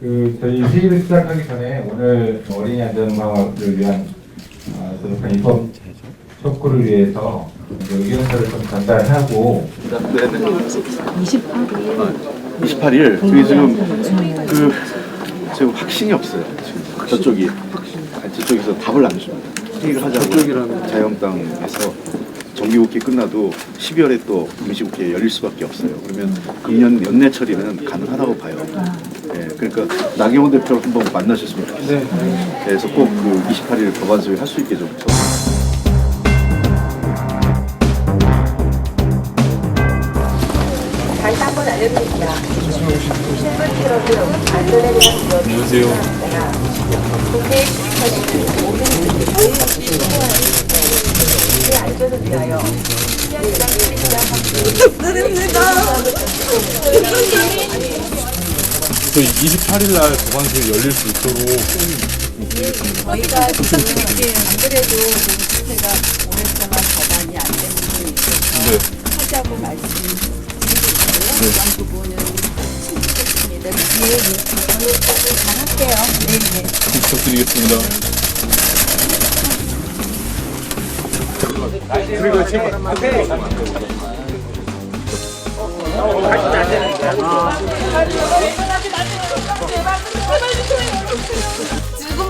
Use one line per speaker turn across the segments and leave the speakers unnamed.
그 저희 회의를 시작하기 전에 오늘 어린이 안전망을 위한 어, 저희 입법 촉구를 위해서 의견서를 좀 전달하고
네네. 28일. 저희 지금 그 지금 확신이 없어요. 지금 저쪽이 아니, 저쪽에서 답을 안 줍니다. 회의를 하자고 자유한국당에서 정기국회 끝나도 12월에 또 임시국회 열릴 수밖에 없어요. 그러면 금년 연내 처리는 가능하다고 봐요. 예, 그러니까 나경원 대표 한번 만나셨으면 좋겠어요. 네. 그래서 꼭 그 28일 법안 소위 할 수 있게 좀.
다시 한 번 알려드립니다. 실물 기록으로 안전에 대한 안녕하세요. 국회 2021
그 28일 날 보관소에 열릴 수 있도록
저희가 지금 안 그래도 제가 오랫동안 법안이 안 있어서
네.
하자고 말씀드리고요. 그런 부분은 침투했습니다. 예, 예. 잘 할게요. 네, 네.
부탁드리겠습니다.
지금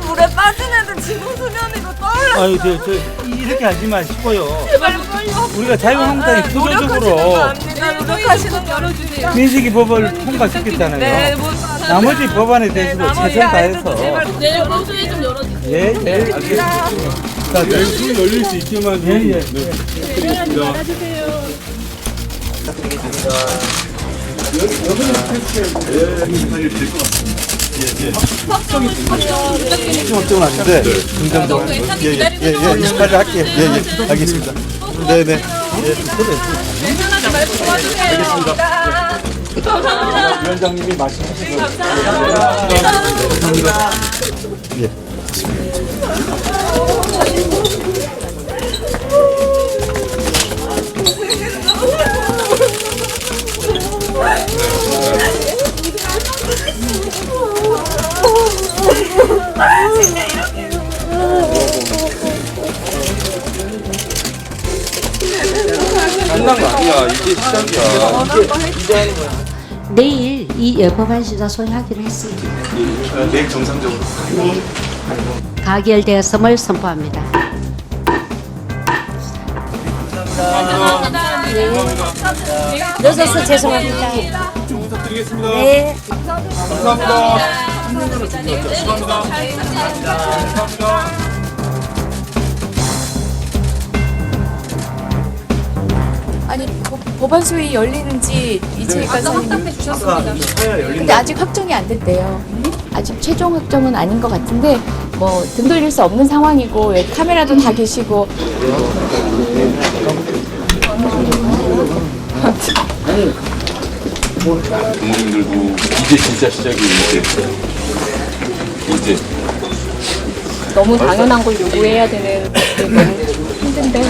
물에 빠진 애들 지금 수면이고 떠올라
아유 저, 저 이렇게 하지 마시고요.
제발
우리가 자유한국당이 표조적으로
합니다. 노력하시는 열어주세요.
민식이 법을 통과시켰잖아요.
네, 뭐
나머지 법안에 대해서도
나머지
최선
아이들도
다해서
제발 내일 오후에 좀 열어주세요.
예, 예, 알겠습니다. 자, 네.
열심히 열릴 수 있게만 좀
예, 예.
네, 부탁드리겠습니다.
걱정은 아닌데. 긍정적으로. 예예예 예, 예, 28일 할게요 예 예 알겠습니다. 네네.
편하게 말씀 도와주세요. 감사합니다.
위원장님이 말씀하신 거
감사합니다.
내일 이 법안 심사 소위하기로 했습니다.
내일 정상적으로
네. 가결되었음을 선포합니다. 늦어서 죄송합니다.
부탁드리겠습니다.
네.
감사합니다. 감사합니다. 감사합니다.
아니 법- 법안 소위 열리는지 이재희 간사님이 주셨습니다. 근데 아직 확정이 안 됐대요. 아직 최종 확정은 아닌 것 같은데 뭐 등 돌릴 수 없는 상황이고 왜 카메라도 다 계시고.
국민들도 이제 진짜 시작이 이제. 이제.
너무 당연한 걸 요구해야 되는 게 너무 힘든데